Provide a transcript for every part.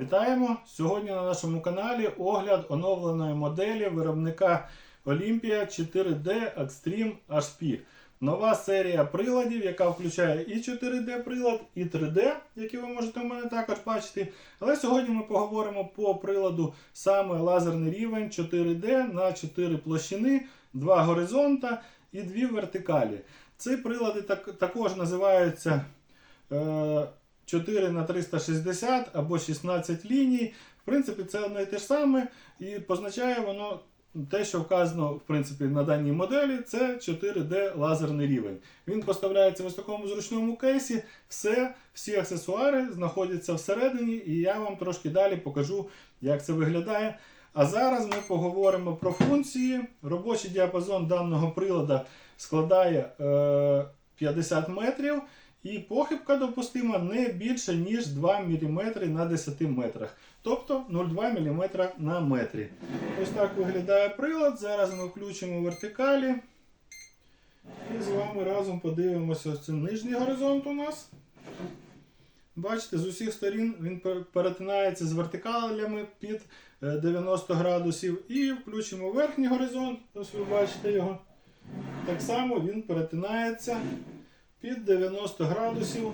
Вітаємо! Сьогодні на нашому каналі огляд оновленої моделі виробника Olympia 4D Extreme HP. Нова серія приладів, яка включає і 4D прилад, і 3D, який ви можете у мене також бачити. Але сьогодні ми поговоримо по приладу саме лазерний рівень 4D на 4 площини, 2 горизонта і 2 вертикалі. Ці прилади так, також називаються. Е, 4 на 360 або 16 ліній. В принципі, це одне і те ж саме, і позначає воно те, що вказано в принципі, на даній моделі, це 4D лазерний рівень. Він поставляється в ось такому зручному кейсі. Все, всі аксесуари знаходяться всередині, і я вам трошки далі покажу, як це виглядає. А зараз ми поговоримо про функції. Робочий діапазон даного прилада складає е, 50 метрів. І похибка допустима не більше, ніж 2 мм на 10 метрах. Тобто 0,2 мм на метрі. Ось так виглядає прилад. Зараз ми включимо вертикалі. І з вами разом подивимося ось цей нижній горизонт у нас. Бачите, з усіх сторін він перетинається з вертикалями під е, 90 градусів. І включимо верхній горизонт. Ось ви бачите його. Так само він перетинається під 90 градусів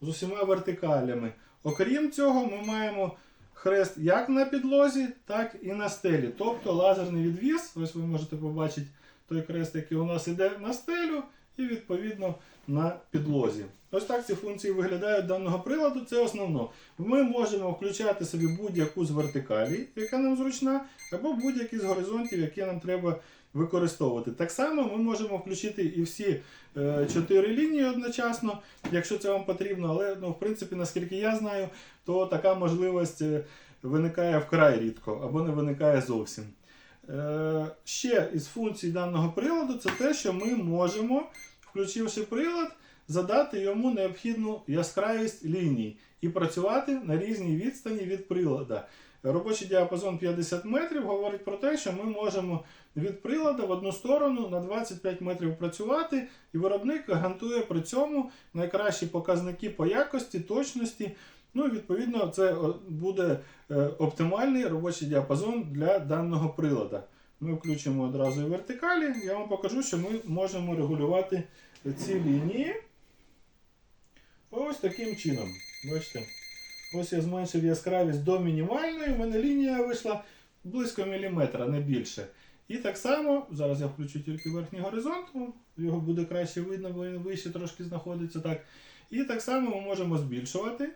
з усіма вертикалями. Окрім цього, ми маємо хрест як на підлозі, так і на стелі. Тобто лазерний відвіз, ось ви можете побачити той хрест, який у нас іде на стелю, і відповідно на підлозі. Ось так ці функції виглядають даного приладу. Це основно. Ми можемо включати собі будь-яку з вертикалі, яка нам зручна, або будь-які з горизонтів, які нам треба використовувати. Так само ми можемо включити і всі е, чотири лінії одночасно, якщо це вам потрібно. Але ну, в принципі, наскільки я знаю, то така можливість е, виникає вкрай рідко або не виникає зовсім. Е, ще із функцій даного приладу це те, що ми можемо, включивши прилад, задати йому необхідну яскравість ліній і працювати на різній відстані від прилада. Робочий діапазон 50 метрів говорить про те, що ми можемо від прилада в одну сторону на 25 метрів працювати, і виробник гарантує при цьому найкращі показники по якості, точності. Ну, і, відповідно, це буде е, оптимальний робочий діапазон для даного прилада. Ми включимо одразу вертикалі. Я вам покажу, що ми можемо регулювати ці лінії. Ось таким чином. Бачите? Ось я зменшив яскравість до мінімальної. У мене лінія вийшла близько міліметра, не більше. І так само, зараз я включу тільки верхній горизонт, ну, його буде краще видно, бо він вище трошки знаходиться. так. І так само ми можемо збільшувати,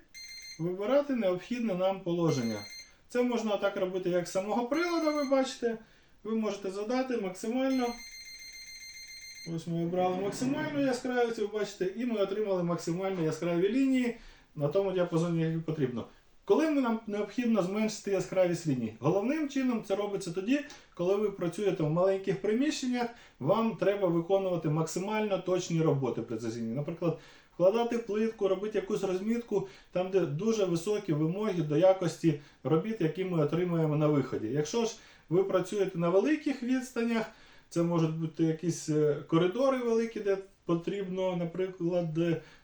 вибирати необхідне нам положення. Це можна так робити, як з самого приладу, ви бачите. Ви можете задати максимально. Ось ми обрали максимальну яскравість, ви бачите, і ми отримали максимально яскраві лінії на тому діапазоні, який потрібно. Коли нам необхідно зменшити яскравість ліній? Головним чином це робиться тоді, коли ви працюєте в маленьких приміщеннях, вам треба виконувати максимально точні роботи прецизійні. Наприклад, вкладати плитку, робити якусь розмітку, там, де дуже високі вимоги до якості робіт, які ми отримуємо на виході. Якщо ж ви працюєте на великих відстанях, це можуть бути якісь е, коридори великі, де потрібно, наприклад,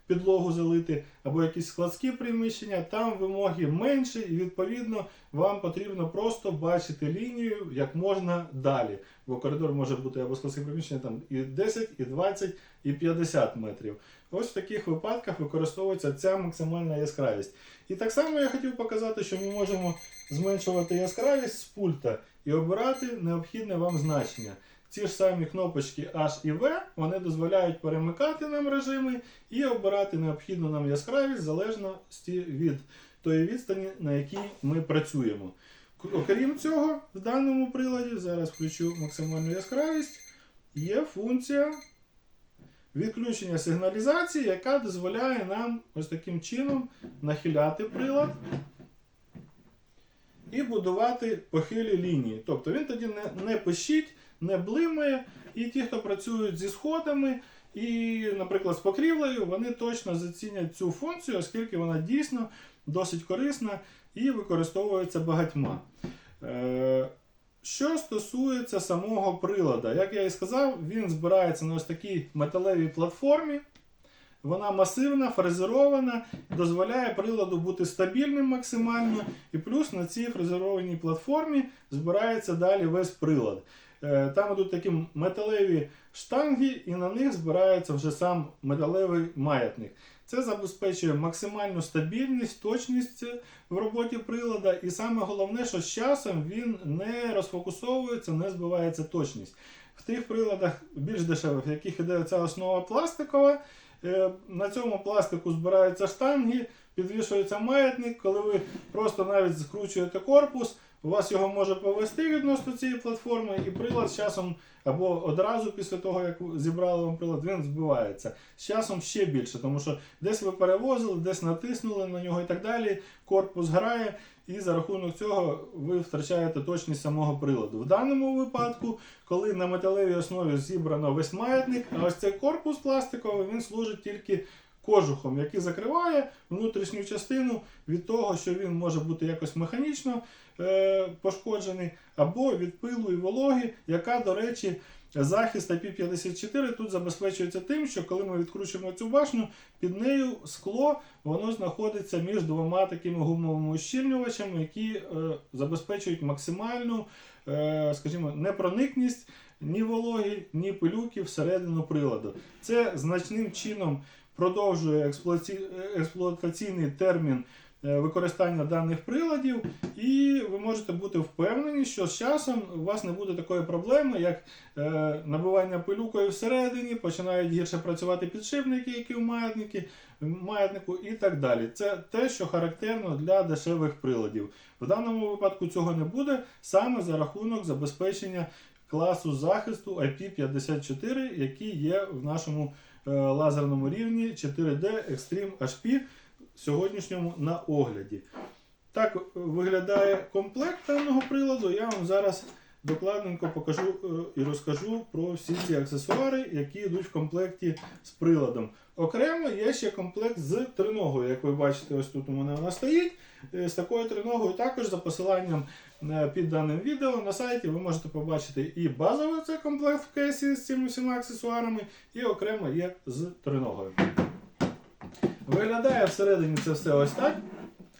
підлогу залити, або якісь складські приміщення, там вимоги менші, і відповідно вам потрібно просто бачити лінію як можна далі. Бо коридор може бути або складське приміщення там і 10, і 20, і 50 метрів. Ось в таких випадках використовується ця максимальна яскравість. І так само я хотів показати, що ми можемо зменшувати яскравість з пульта і обирати необхідне вам значення. Ці ж самі кнопочки H і V вони дозволяють перемикати нам режими і обирати необхідну нам яскравість в залежності від тої відстані, на якій ми працюємо. Окрім цього, в даному приладі, зараз включу максимальну яскравість, є функція відключення сигналізації, яка дозволяє нам ось таким чином нахиляти прилад і будувати похилі лінії. Тобто він тоді не, не пищить, не блимає, і ті, хто працюють зі сходами і, наприклад, з покрівлею, вони точно зацінять цю функцію, оскільки вона дійсно досить корисна і використовується багатьма. Е, що стосується самого прилада, як я і сказав, він збирається на ось такій металевій платформі. Вона масивна, фрезерована, дозволяє приладу бути стабільним максимально. І плюс на цій фрезерованій платформі збирається далі весь прилад. Е, Там ідуть такі металеві штанги, і на них збирається вже сам металевий маятник. Це забезпечує максимальну стабільність, точність в роботі прилада, і саме головне, що з часом він не розфокусовується, не збивається точність. В тих приладах більш дешевих, в яких іде ця основа пластикова, е, на цьому пластику збираються штанги, підвішується маятник, коли ви просто навіть скручуєте корпус, у вас його може повести відносно цієї платформи, і прилад з часом або одразу після того, як зібрали вам прилад, він збивається. З часом ще більше, тому що десь ви перевозили, десь натиснули на нього і так далі. Корпус грає, і за рахунок цього ви втрачаєте точність самого приладу. В даному випадку, коли на металевій основі зібрано весь маятник, а ось цей корпус пластиковий він служить тільки кожухом, який закриває внутрішню частину від того, що він може бути якось механічно е, пошкоджений, або від пилу і вологи, яка, до речі, захист IP54 тут забезпечується тим, що коли ми відкручуємо цю башню, під нею скло воно знаходиться між двома такими гумовими ущільнювачами, які е, забезпечують максимальну, е, скажімо, непроникність ні вологи, ні пилюки всередину приладу. Це значним чином продовжує експлуатаційний термін е, використання даних приладів, і ви можете бути впевнені, що з часом у вас не буде такої проблеми, як е, набивання пилюкою всередині, починають гірше працювати підшипники, які в маятнику і так далі. Це те, що характерно для дешевих приладів. В даному випадку цього не буде саме за рахунок забезпечення класу захисту IP54, який є в нашому лазерному рівні 4D Extreme HP сьогоднішньому на огляді. Так е, виглядає комплект даного приладу. Я вам зараз докладненько покажу е, і розкажу про всі ці аксесуари, які йдуть в комплекті з приладом. Окремо є ще комплект з триногою. Як ви бачите, ось тут у мене вона стоїть. Е, З такою триногою також за посиланням е, під даним відео на сайті ви можете побачити і базовий цей комплект в кейсі з цими всіма аксесуарами, і окремо є з триногою. Виглядає всередині це все ось так.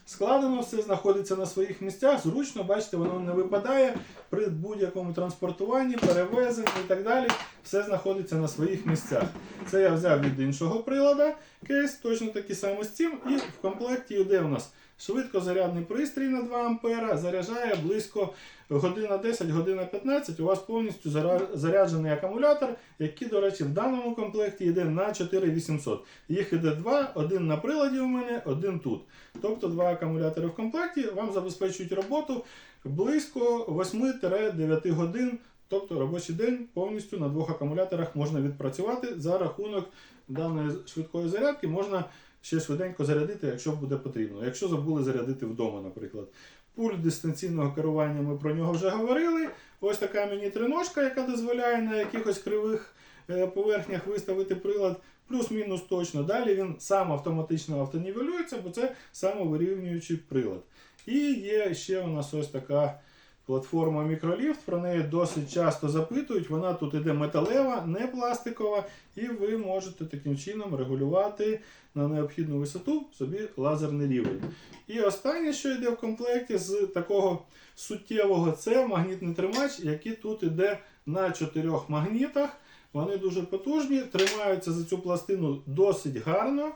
Складено все знаходиться на своїх місцях, зручно, бачите, воно не випадає при будь-якому транспортуванні, перевезенні і так далі. Все знаходиться на своїх місцях. Це я взяв від іншого прилада кейс, точно такий самий з цим. І в комплекті йде у нас швидкозарядний пристрій на 2 А, заряджає близько година 10, година 15. У вас повністю заряджений акумулятор, який, до речі, в даному комплекті йде на 4800. Їх іде два, один на приладі у мене, один тут. Тобто два акумулятори в комплекті вам забезпечують роботу близько 8-9 годин. Тобто робочий день повністю на двох акумуляторах можна відпрацювати за рахунок даної швидкої зарядки. Можна ще швиденько зарядити, якщо буде потрібно. Якщо забули зарядити вдома, наприклад. Пульт дистанційного керування ми про нього вже говорили. Ось така міні-триножка, яка дозволяє на якихось кривих е, поверхнях виставити прилад. Плюс-мінус точно. Далі він сам автоматично автонівелюється, бо це самовирівнюючий прилад. І є ще у нас ось така платформа мікроліфт. Про неї досить часто запитують. Вона тут іде металева, не пластикова, і ви можете таким чином регулювати на необхідну висоту собі лазерний рівень. І останнє, що йде в комплекті з такого суттєвого, це магнітний тримач, який тут іде на чотирьох магнітах. Вони дуже потужні, тримаються за цю пластину досить гарно.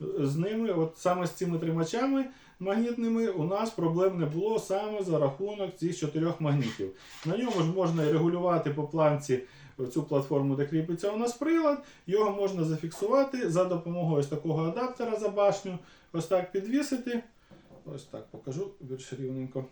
З ними, от саме з цими тримачами магнітними, у нас проблем не було саме за рахунок цих чотирьох магнітів. На ньому ж можна регулювати по планці цю платформу, де кріпиться у нас прилад. Його можна зафіксувати за допомогою ось такого адаптера за башню. Ось так підвісити. Ось так покажу більш рівненько.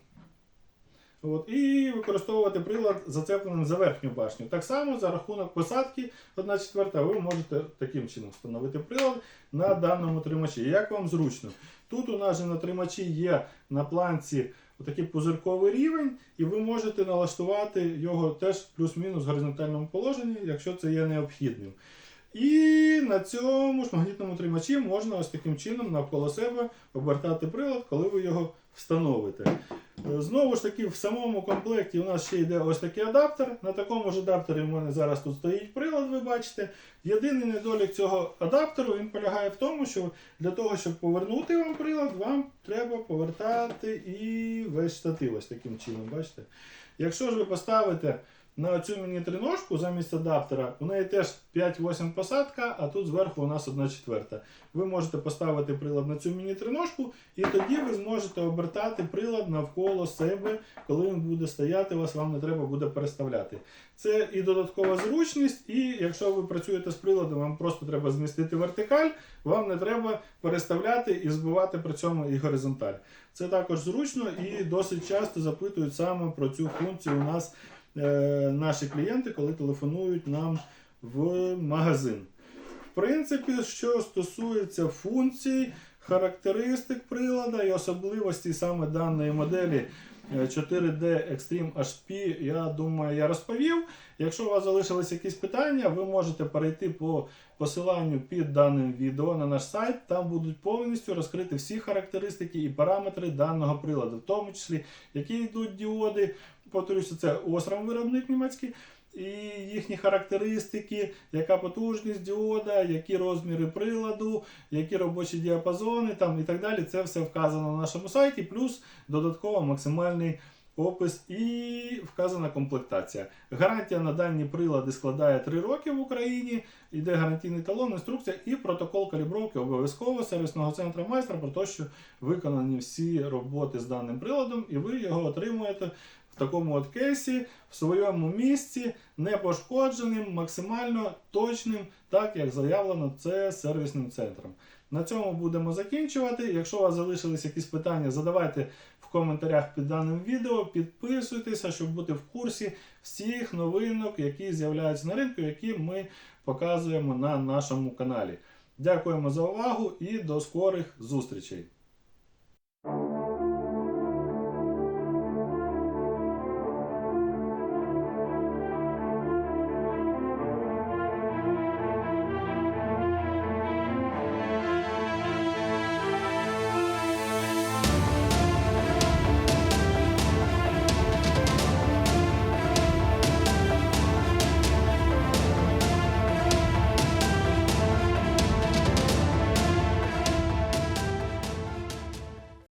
От, і використовувати прилад зацепленим за верхню башню. Так само за рахунок посадки 1 четверта ви можете таким чином встановити прилад на даному тримачі. Як вам зручно? Тут у нас же на тримачі є на планці отакий пузирковий рівень, і ви можете налаштувати його теж плюс-мінус в горизонтальному положенні, якщо це є необхідним. І на цьому ж магнітному тримачі можна ось таким чином навколо себе обертати прилад, коли ви його встановите. Е, Знову ж таки, в самому комплекті у нас ще йде ось такий адаптер. На такому ж адаптері в мене зараз тут стоїть прилад, ви бачите. Єдиний недолік цього адаптеру він полягає в тому, що для того, щоб повернути вам прилад, вам треба повертати і весь штатив ось таким чином. Бачите? Якщо ж ви поставите на цю міні-триножку замість адаптера, у неї теж 5-8 посадка, а тут зверху у нас 1 четверта. Ви можете поставити прилад на цю міні-триножку, і тоді ви зможете обертати прилад навколо себе, коли він буде стояти, вас вам не треба буде переставляти. Це і додаткова зручність, і якщо ви працюєте з приладом, вам просто треба змістити вертикаль, вам не треба переставляти і збивати при цьому і горизонталь. Це також зручно і досить часто запитують саме про цю функцію у нас наші клієнти, коли телефонують нам в магазин. В принципі, що стосується функцій, характеристик прилада і особливостей саме даної моделі е, 4D Extreme HP, я думаю, я розповів. Якщо у вас залишились якісь питання, ви можете перейти по посиланню під даним відео на наш сайт. Там будуть повністю розкриті всі характеристики і параметри даного приладу, в тому числі які йдуть діоди. Повторюся, це Osram виробник німецький. І їхні характеристики, яка потужність діода, які розміри приладу, які робочі діапазони там, і так далі. Це все вказано на нашому сайті, плюс додатково максимальний опис і вказана комплектація. Гарантія на дані прилади складає 3 роки в Україні. Йде гарантійний талон, інструкція і протокол калібровки обов'язково сервісного центру майстра про те, що виконані всі роботи з даним приладом, і ви його отримуєте в такому от кейсі, в своєму місці, не пошкодженим, максимально точним, так як заявлено це сервісним центром. На цьому будемо закінчувати. Якщо у вас залишились якісь питання, задавайте в коментарях під даним відео, підписуйтеся, щоб бути в курсі всіх новинок, які з'являються на ринку, які ми показуємо на нашому каналі. Дякуємо за увагу і до скорих зустрічей!